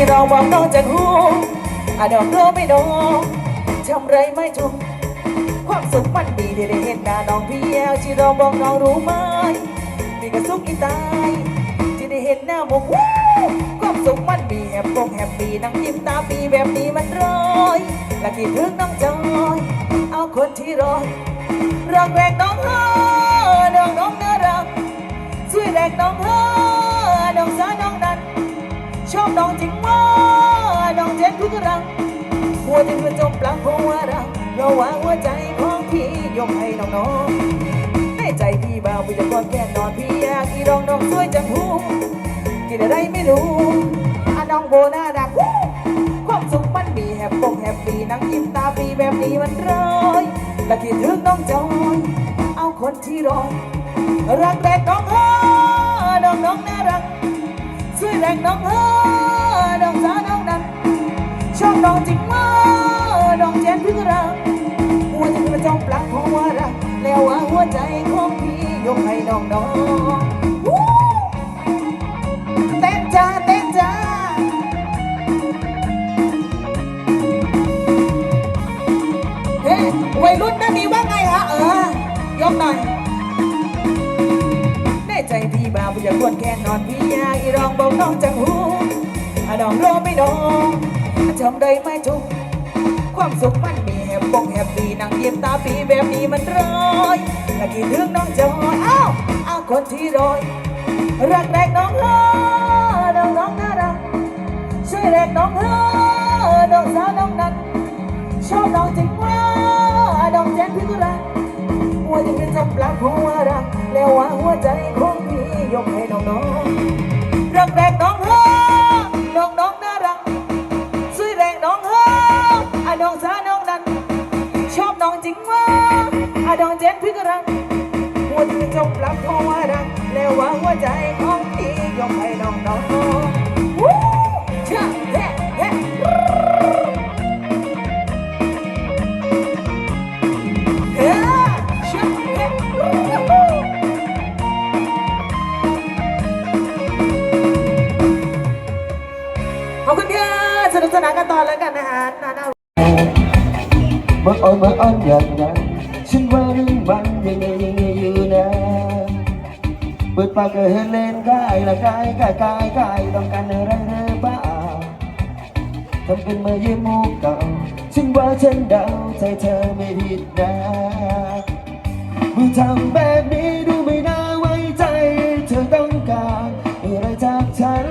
ที่เราบอกน้องจากหูอะดอกโลไม่ดอกทำไรไม่ถูกความสุขมันดีที่ได้เห็นหน้าน้องพี่แยวที่เราบอกน้องรู้ไหมมีกระสุกอีตายที่ได้เห็นหน้าหมกความสุขมันมีแฮปปงแฮปปี้นั่งยิ้มตาปีแบบนี้มันร้อยและคิดถึงน้องจอยเอาคนที่รอรักแรกน้องเฮอน้องน้องน่ารักสวยแรกน้องเฮอน้องสาวน้องนันชอบน้อง งหัวใจกระจมปลังเพราะว่ารักเพระว่าหัวใจของพี่ยกให้น้องน้องในใจพี่บ่าวพี่จะกอดแค่นอนพี่อยากอีรองน้องสวยจังหูกินอะไรไม่รู้อะน้องโบน่ารักความสุขมันมีแฮปปงแฮปปี้นั่งยิ้มตาปีแบบนี้มันร้อยและคิดถึงน้องจอยเอาคนที่รอรักแรกน้องเฮอน้องน้องน่ารักสวยแรกน้องเฮอน้อ อบน้องจริงว่าน้องเจนพึ่งรักหัวใจกระจองปลักเพราะว่ารักแล้วว่าหัวใจของพี่ยกให้น้องน้องเต้นจ้าเต้นจ้าเฮ้วัยรุ่นนั่นนี่ว่าไงฮะเออยกหน่อยแน่ใจพี่บ่าวอยากกวนแค่นอนพี่ยาอีรองเบอกน้องจังหูอดองโลไม่ดอง ทำได้ไหม่ถูกความสุขมันมีแฮปปงแฮปปี้นั่งยิ้มตาปีแบบนี้มันร้อยและคิดถึงน้องจอยอ้าวอ้าวคนที่รอยรักแรกน้องเฮอน้องน้องน่ารักช่วยแรกน้องเฮอน้องสาวน้องนั้นชอบน้องจริงว่าน้องแจ้งพี่ก็รักหัวใจเป็นจมปลักหัวรักแล้วว่าหัวใจของพี่ยกให้น้องน้อง อะน้องเจ็ดพี่ก็รักหัวใจเป็นจมปลักหัวรักแล้วว่าหัวใจของพี่ยกให้น้องน้องวู้เฮ้เฮ้เฮ้ชะเฮ้ขอบคุณค่ะสนุกสนานกันต่อแล้วกันนะฮะนานาเมื่ออ่อ ฉันว่าเรื่องมันยังไงยังไงอยู่นะเปิดปากก็เห็นเล่นกายละกายกายกายกายต้องการอะไรหรือเปล่าทำเป็นมาเยี่ยมมุกเก่าฉันว่าฉันเดาใจเธอไม่ผิดนะเมื่อทำแบบนี้ดูไม่น่าไว้ใจ เธอต้องการอะไรจากฉัน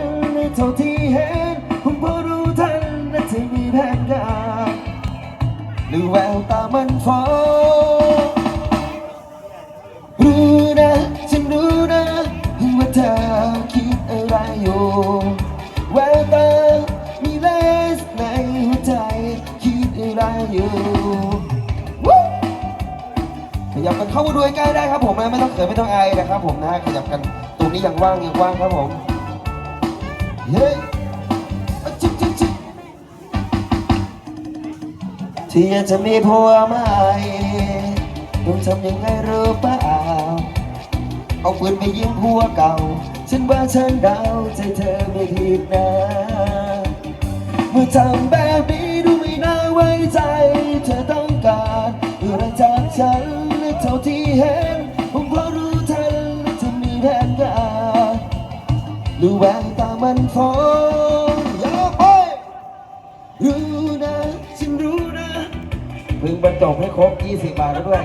เท่าที่เห็นผมพอรู้ทันนะเธอมีแผนการหรือแววตามันฟ้อ ขยับกันเข้ามาดูใกล้ได้ครับผมนะไม่ต้องเขินไม่ต้องอายนะครับ ผมนะขยับกันตรงนี้ยังว่างยังว่างครับผมเฮ้ยจิ๊บจิ๊บจิ๊บที่จะมีผัวใหม่ต้องทำยังไงรู้เปล่าเอาปืนไปยิงผัวเก่า ฉันว่าฉันเดาใจเธอไม่ผิดนะเมื่อทำแบบนี้ดูไม่น่าไว้ใจ เธอต้องการอะไรจากฉัน เท่าที่เห็นผมพอรู้ทันเธอมีแผนการหรือแววตามันฟ้องย่าไปรู้นะฉันรู้นะเพิ่งบรรจบให้ครบ 20 บาทแล้วด้วย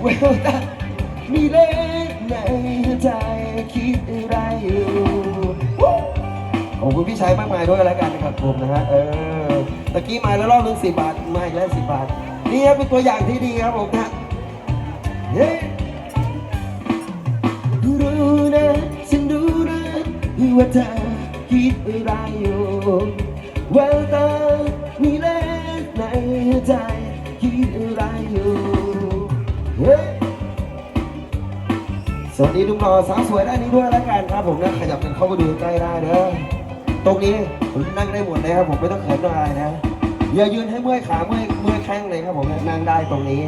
เวลตามีเลขในหัวใจคิดอะไรอยู่ขอบคุณพี่ชายมากมายด้วยแล้วกันนะครับผมนะฮะเออตะกี้มาแล้วรอบนึงสิบาทมาอีกแล้วสิบาทนี่ครับเป็นตัวอย่างที่ดีครับผมนะ รู้นะฉันรู้นะว่าเธอคิดอะไรอยู่แววตามีเลสในหัวใจคิดอะไรอยู่เฮ้ยสวัสดีลุงหล่อสาวสวยด้านนี้ด้วยแล้วกันครับผมนะขยับกันเข้ามาดูใกล้ได้เด้อตรงนี้ผมนั่งได้หมดเลยครับผมไม่ต้องเขินอะไรนะอย่ายืนให้เมื่อยขาเมื่อยเมื่อยแข้งเลยครับผมนั่งได้ตรงนี้